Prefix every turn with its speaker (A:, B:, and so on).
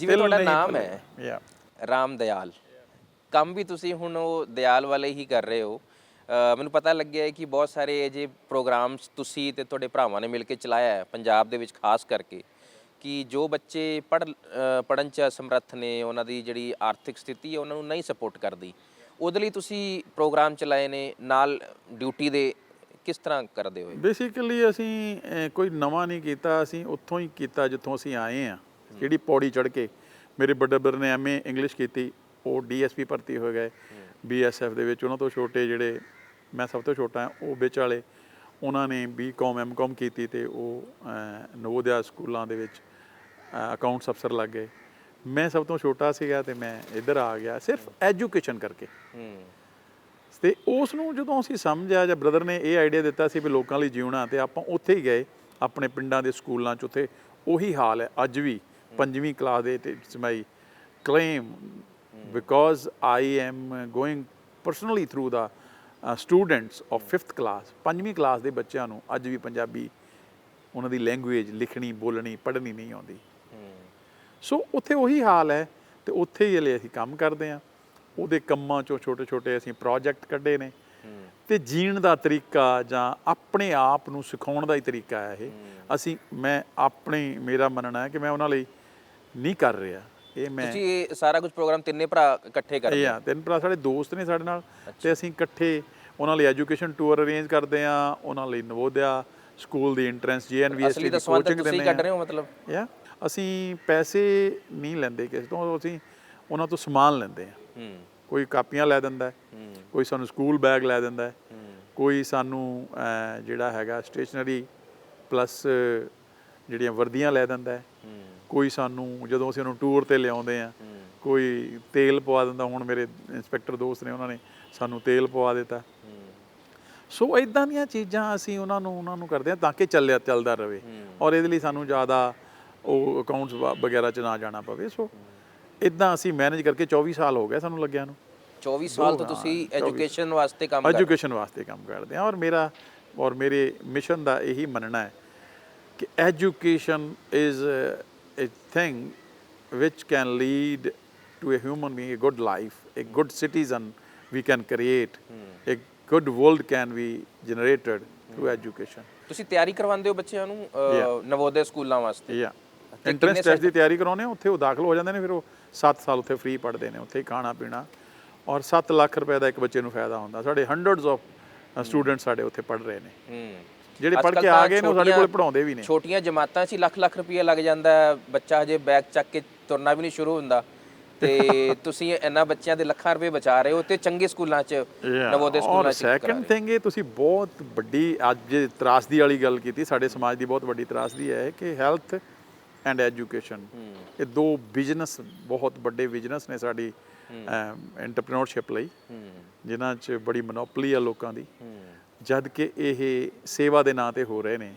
A: ਜਿਵੇਂ ਤੁਹਾਡਾ ਨਾਮ। ਹੈ
B: Yeah.
A: ਰਾਮ ਦਿਆਲ ਕੰਮ ਵੀ ਤੁਸੀਂ ਹੁਣ ਉਹ ਦਿਆਲ ਵਾਲੇ ਹੀ ਕਰ ਰਹੇ ਹੋ ਮੈਨੂੰ ਪਤਾ ਲੱਗਿਆ ਹੈ ਕਿ ਬਹੁਤ ਸਾਰੇ ਅਜੇ ਪ੍ਰੋਗਰਾਮਸ ਤੁਸੀਂ ਤੇ ਤੁਹਾਡੇ ਭਰਾਵਾਂ ਨੇ ਮਿਲ ਕੇ ਚਲਾਇਆ ਹੈ ਪੰਜਾਬ ਦੇ ਵਿੱਚ ਖਾਸ ਕਰਕੇ ਕਿ ਜੋ ਬੱਚੇ ਪੜ ਪੜਨ ਚ ਅਸਮਰੱਥ ਨੇ ਉਹਨਾਂ ਦੀ ਜਿਹੜੀ ਆਰਥਿਕ ਸਥਿਤੀ ਹੈ ਉਹਨਾਂ ਨੂੰ ਨਹੀਂ ਸਪੋਰਟ ਕਰਦੀ ਉਹਦੇ ਲਈ ਤੁਸੀਂ ਪ੍ਰੋਗਰਾਮ ਚਲਾਏ ਨੇ ਨਾਲ ਡਿਊਟੀ ਦੇ ਕਿਸ ਤਰ੍ਹਾਂ ਕਰਦੇ ਹੋ ਇਹ?
B: ਬੇਸਿਕਲੀ ਅਸੀਂ ਕੋਈ ਨਵਾਂ ਨਹੀਂ ਕੀਤਾ ਅਸੀਂ ਉੱਥੋਂ ਹੀ ਕੀਤਾ ਜਿੱਥੋਂ ਅਸੀਂ ਆਏ ਆ ਜਿਹੜੀ ਪੌੜੀ ਚੜ ਕੇ ਮੇਰੇ ਵੱਡੇ ਬਰ ਨੇ ਐਮਏ ਇੰਗਲਿਸ਼ ਕੀਤੀ, ਉਹ ਡੀਐਸਪੀ ਭਰਤੀ ਹੋ ਗਏ ਬੀਐਸਐਫ ਦੇ ਵਿੱਚ। ਉਹਨਾਂ ਤੋਂ ਛੋਟੇ ਜਿਹੜੇ ਮੈਂ ਸਭ ਤੋਂ ਛੋਟਾ ਹਾਂ ਉਹ ਵਿੱਚ ਵਾਲੇ, ਉਹਨਾਂ ਨੇ ਬੀਕਾਮ ਐਮਕਾਮ ਕੀਤੀ ਤੇ ਉਹ ਨਵੋਦਿਆ ਸਕੂਲਾਂ ਦੇ ਵਿੱਚ ਅਕਾਊਂਟਸ ਅਫਸਰ ਲੱਗ ਗਏ। ਮੈਂ ਸਭ ਤੋਂ ਛੋਟਾ ਸੀਗਾ ਤੇ ਮੈਂ ਇੱਧਰ ਆ ਗਿਆ, ਸਿਰਫ ਐਜੂਕੇਸ਼ਨ ਕਰਕੇ।
A: ਹੂੰ
B: ਤੇ ਉਸ ਨੂੰ ਜਦੋਂ ਅਸੀਂ ਸਮਝਿਆ ਜਾਂ ਬ੍ਰਦਰ ਨੇ ਇਹ ਆਈਡੀਆ ਦਿੱਤਾ ਸੀ ਵੀ ਲੋਕਾਂ ਲਈ ਜਿਉਣਾ ਤੇ ਆਪਾਂ ਉੱਥੇ ਹੀ ਗਏ, ਆਪਣੇ ਪਿੰਡਾਂ ਦੇ ਸਕੂਲਾਂ 'ਚ, ਉੱਥੇ ਉਹੀ ਹਾਲ ਹੈ, ਅੱਜ ਵੀ। ਪੰਜਵੀਂ ਕਲਾਸ ਦੇ ਤੇ it's my claim because I am going personally through the students of 5th class ਪੰਜਵੀਂ ਕਲਾਸ ਦੇ ਬੱਚਿਆਂ ਨੂੰ ਅੱਜ ਵੀ ਪੰਜਾਬੀ ਉਹਨਾਂ ਦੀ ਲੈਂਗੁਏਜ ਲਿਖਣੀ, ਬੋਲਣੀ, ਪੜ੍ਹਨੀ ਨਹੀਂ ਆਉਂਦੀ। ਸੋ ਉੱਥੇ ਉਹੀ ਹਾਲ ਹੈ ਤੇ ਉੱਥੇ ਹੀ ਹਲੇ ਅਸੀਂ ਕੰਮ ਕਰਦੇ ਹਾਂ। ਉਹਦੇ ਕੰਮਾਂ ਚੋਂ ਛੋਟੇ ਛੋਟੇ ਅਸੀਂ ਪ੍ਰੋਜੈਕਟ ਕੱਢੇ ਨੇ।
A: ਹੂੰ
B: ਤੇ ਜੀਣ ਦਾ ਤਰੀਕਾ ਜਾਂ ਆਪਣੇ ਆਪ ਨੂੰ ਸਿਖਾਉਣ ਦਾ ਹੀ ਤਰੀਕਾ ਹੈ ਇਹ। ਅਸੀਂ, ਮੈਂ ਆਪਣੇ, ਮੇਰਾ ਮੰਨਣਾ ਹੈ ਕਿ ਮੈਂ ਉਹਨਾਂ ਲਈ ਨਹੀਂ ਕਰ ਰਿਹਾ। ਇਹ ਮੈਂ
A: ਤੁਸੀਂ ਇਹ ਸਾਰਾ ਕੁਝ ਪ੍ਰੋਗਰਾਮ ਤਿੰਨੇ ਭਰਾ ਇਕੱਠੇ ਕਰਦੇ
B: ਇਹ ਆ ਤਿੰਨ ਭਰਾ ਸਾਡੇ ਦੋਸਤ ਨੇ ਸਾਡੇ ਨਾਲ। ਤੇ ਅਸੀਂ ਇਕੱਠੇ ਉਹਨਾਂ ਲਈ ਐਜੂਕੇਸ਼ਨ ਟੂਰ ਅਰੇਂਜ ਕਰਦੇ ਆ ਉਹਨਾਂ ਲਈ ਨਵੋਦਿਆ ਸਕੂਲ ਦੀ ਐਂਟਰੈਂਸ ਜੀਐਨਵੀਐਸ ਦੀ ਕੋਚਿੰਗ ਦਿੰਦੇ
A: ਕੱਢ
B: ਆ
A: ਰਹੇ ਹੋ ਮਤਲਬ।
B: ਯਾ ਅਸੀਂ ਪੈਸੇ ਨਹੀਂ ਲੈਂਦੇ ਕਿਸੇ ਤੋਂ ਅਸੀਂ ਉਹਨਾਂ ਤੋਂ ਸਮਾਨ ਲੈਂਦੇ ਆ
A: ਹੂੰ।
B: ਕੋਈ ਕਾਪੀਆਂ ਲੈ ਦਿੰਦਾ ਕੋਈ ਸਾਨੂੰ ਸਕੂਲ ਬੈਗ ਲੈ ਦਿੰਦਾ ਕੋਈ ਸਾਨੂੰ ਜਿਹੜਾ ਹੈਗਾ ਸਟੇਸ਼ਨਰੀ ਪਲੱਸ ਜਿਹੜੀਆਂ ਵਰਦੀਆਂ ਲੈ ਦਿੰਦਾ ਕੋਈ ਸਾਨੂੰ ਜਦੋਂ ਅਸੀਂ ਉਹਨੂੰ ਟੂਰ ਤੇ ਲਿਆਉਂਦੇ ਆ ਕੋਈ ਤੇਲ ਪਵਾ ਦਿੰਦਾ ਹੁਣ ਮੇਰੇ ਇੰਸਪੈਕਟਰ ਦੋਸਤ ਨੇ ਉਹਨਾਂ ਨੇ ਸਾਨੂੰ ਤੇਲ ਪਵਾ ਦਿੱਤਾ। ਸੋ ਇਦਾਂ ਦੀਆਂ ਚੀਜ਼ਾਂ ਅਸੀਂ ਉਹਨਾਂ ਨੂੰ ਉਹਨਾਂ ਨੂੰ ਕਰਦੇ ਆ ਤਾਂ ਕਿ ਚੱਲਿਆ ਚੱਲਦਾ ਰਵੇ ਔਰ ਇਹਦੇ ਲਈ ਸਾਨੂੰ ਜ਼ਿਆਦਾ ਉਹ ਅਕਾਊਂਟਸ ਵਗੈਰਾ ਚ ਨਾ ਜਾਣਾ ਪਵੇ। ਸੋ ਇਦਾਂ ਅਸੀਂ ਮੈਨੇਜ ਕਰਕੇ 24 ਸਾਲ ਹੋ ਗਏ ਸਾਨੂੰ ਲੱਗਿਆ ਨੂੰ।
A: 24 ਸਾਲ ਤੋਂ ਤੁਸੀਂ ਐਜੂਕੇਸ਼ਨ ਵਾਸਤੇ ਕੰਮ ਕਰ ਰਹੇ
B: ਐਜੂਕੇਸ਼ਨ ਵਾਸਤੇ ਕੰਮ ਕਰਦੇ ਹਾਂ ਔਰ ਮੇਰਾ ਔਰ ਮੇਰੇ ਮਿਸ਼ਨ ਦਾ ਇਹੀ ਮੰਨਣਾ ਹੈ ਕਿ education is a thing which can lead to a human being a good life a good citizen we can create a good world can be generated through education.
A: ਤੁਸੀਂ ਤਿਆਰੀ ਕਰਵਾਉਂਦੇ ਹੋ ਬੱਚਿਆਂ ਨੂੰ ਨਵੋਦਿਆ ਸਕੂਲਾਂ ਵਾਸਤੇ?
B: Yeah. ਐਂਟਰੈਂਸ ਟੈਸਟ ਦੀ ਤਿਆਰੀ ਕਰਾਉਨੇ ਉੱਥੇ ਉਹ ਦਾਖਲ ਹੋ ਜਾਂਦੇ ਨੇ ਫਿਰ ਉਹ 7 ਸਾਲ ਉੱਥੇ ਫ੍ਰੀ ਪੜ੍ਹਦੇ ਨੇ ਉੱਥੇ ਹੀ ਖਾਣਾ ਪੀਣਾ। ਔਰ 7 ਲੱਖ ਰੁਪਏ ਦਾ ਇੱਕ ਬੱਚੇ ਨੂੰ ਫਾਇਦਾ ਹੁੰਦਾ। ਸਾਡੇ ਹੰਡਰਡਸ ਆਫ ਸਟੂਡੈਂਟ ਸਾਡੇ ਉੱਥੇ ਪੜ੍ਹ ਰਹੇ ਨੇ।
A: ਹੂੰ
B: ਜਿਹੜੇ ਪੜ੍ਹ
A: ਅੱਜ-ਕੱਲ੍ਹ
B: ਕੇ ਆ ਗਏ ਨੇ ਉਹ ਸਾਡੇ ਕੋਲ ਪੜਾਉਂਦੇ ਵੀ ਨੇ।
A: ਛੋਟੀਆਂ ਜਮਾਤਾਂ 'ਚ ਲੱਖ ਲੱਖ ਰੁਪਏ ਲੱਗ ਜਾਂਦਾ ਬੱਚਾ ਹਜੇ ਬੈਗ ਚੱਕ ਕੇ ਤੁਰਨਾ ਵੀ ਨਹੀਂ ਸ਼ੁਰੂ ਹੁੰਦਾ। ਤੇ ਤੁਸੀਂ ਇਹਨਾਂ ਬੱਚਿਆਂ ਦੇ ਲੱਖਾਂ ਰੁਪਏ ਬਚਾ ਰਹੇ ਹੋ ਤੇ ਚੰਗੇ ਸਕੂਲਾਂ 'ਚ ਨਵੋਦਿਆ ਸਕੂਲਾਂ 'ਚ
B: ਸੈਕੰਡ ਥਿੰਗ ਇਹ ਤੁਸੀਂ ਬਹੁਤ ਵੱਡੀ ਅੱਜ ਤਰਾਸਦੀ ਵਾਲੀ ਗੱਲ ਕੀਤੀ। ਸਾਡੇ ਸਮਾਜ ਦੀ ਬਹੁਤ ਵੱਡੀ ਤਰਾਸਦੀ ਹੈ ਕਿ ਹੈਲਥ ਐਂਡ ਐਜੂਕੇਸ਼ਨ ਇਹ ਦੋ ਬਿਜ਼ਨਸ ਬਹੁਤ ਵੱਡੇ ਬਿਜ਼ਨਸ ਨੇ ਸਾਡੀ ਐਂਟਰਪ੍ਰੀਨਿਓਰਸ਼ਿਪ ਲਈ ਜਿਨ੍ਹਾਂ 'ਚ ਬੜੀ ਮੋਨੋਪੋਲੀ ਆ ਲੋਕਾਂ ਦੀ। ਜਦ ਕਿ ਇਹ ਸੇਵਾ ਦੇ ਨਾਂ ਤੇ ਹੋ ਰਹੇ ਨੇ।